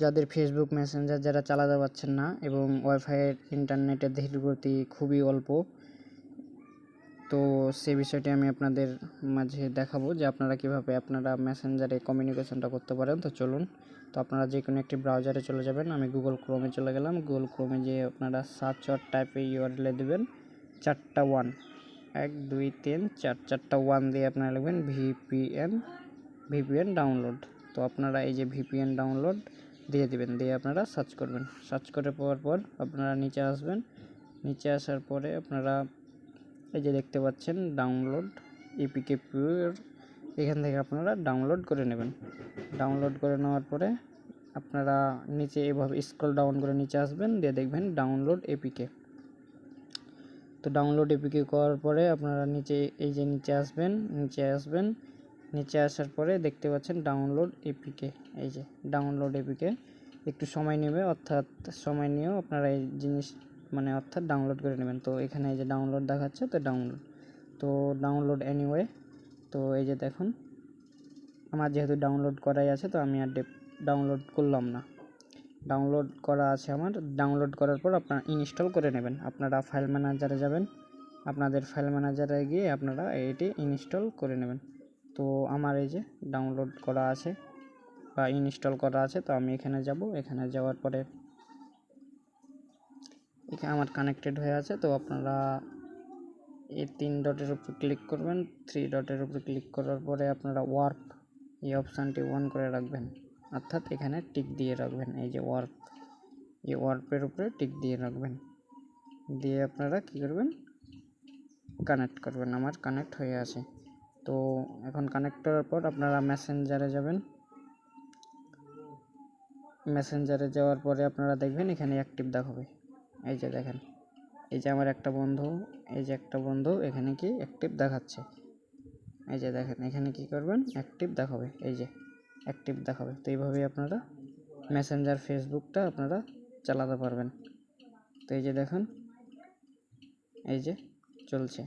যাদের Facebook Messenger যারা চালাতে পারছেন না এবং ওয়াইফাইয়ের ইন্টারনেটের ধীর গতি খুবই অল্প, তো সেই বিষয়টি আমি আপনাদের মাঝে দেখাবো যে আপনারা কীভাবে আপনারা মেসেঞ্জারে কমিউনিকেশনটা করতে পারেন। তো চলুন, তো আপনারা যে কোনো একটি ব্রাউজারে চলে যাবেন। আমি গুগল ক্রোমে চলে গেলাম। গুগল ক্রোমে যে আপনারা সার্চ অর টাইপে ইউআরএলে দেবেন, চারটা ওয়ান এক, দুই, তিন, চার, চারটা ওয়ান দিয়ে আপনারা লিখবেন ভিপিএন ভিপিএন ডাউনলোড তো আপনারা এই যে ভিপিএন ডাউনলোড দিয়ে দিবেন, দিয়ে আপনারা সার্চ করবেন। সার্চ করে পাওয়ার পর আপনারা নিচে আসবেন। নিচে আসার পরে আপনারা এই যে দেখতে পাচ্ছেন ডাউনলোড ইপিকে পিওর এখান থেকে আপনারা ডাউনলোড করে নেবেন। ডাউনলোড করে নেওয়ার পরে আপনারা নিচে এভাবে স্ক্রল ডাউন করে নিচে আসবেন, দিয়ে দেখবেন ডাউনলোড এপিকে তো ডাউনলোড এপিকে করার পরে আপনারা নিচে, এই যে নিচে আসবেন নিচে আসবেন। নিচে আসার পরে দেখতে পাচ্ছেন ডাউনলোড এপিকে এই যে ডাউনলোড এপিকে একটু সময় নেবে, অর্থাৎ সময় নিয়েও আপনারা এই জিনিস মানে অর্থাৎ ডাউনলোড করে নেবেন। তো এখানে এই যে ডাউনলোড দেখাচ্ছে, তো ডাউনলোড তো ডাউনলোড এনিওয়ে তো এই যে দেখুন, আমার যেহেতু ডাউনলোড করাই আছে, তো আমি আর ডাউনলোড করলাম না। ডাউনলোড করা আছে আমার ডাউনলোড করার পর আপনারা ইনস্টল করে নেবেন। আপনারা ফাইল ম্যানেজারে যাবেন, আপনাদের ফাইল ম্যানেজারে গিয়ে আপনারা এটি ইনস্টল করে নেবেন। তো আমার এই যে ডাউনলোড করা আছে বা ইনস্টল করা আছে, তো আমি এখানে যাব। এখানে যাওয়ার পরে এখানে আমার কানেক্টেড হয়ে আছে, তো আপনারা এই তিন ডটের উপর ক্লিক করবেন। থ্রি ডটের উপর ক্লিক করার পরে আপনারা ওয়ার্প এই অপশানটি অন করে রাখবেন। অর্থাৎ এখানে টিক দিয়ে রাখবেন। এই যে ওয়ার্প এই ওয়ার্পের উপরে টিক দিয়ে রাখবেন। দিয়ে আপনারা কী করবেন? কানেক্ট করবেন। আমার কানেক্ট হয়ে আছে। তো এখন কানেক্ট করার পর আপনারা মেসেঞ্জারে যাবেন। মেসেঞ্জারে যাওয়ার পরে আপনারা দেখবেন এখানে অ্যাক্টিভ দেখাবে। এই যে দেখেন, এই যে আমার একটা বন্ধু, এই যে একটা বন্ধু এখানে কি অ্যাক্টিভ দেখাচ্ছে। এই যে দেখেন, এখানে কি করবেন? অ্যাক্টিভ দেখাবে, এই যে অ্যাক্টিভ দেখাবে। তো এইভাবেই আপনারা মেসেঞ্জার ফেসবুকটা আপনারা চালাতে পারবেন। তো এই যে দেখুন, এই যে চলছে।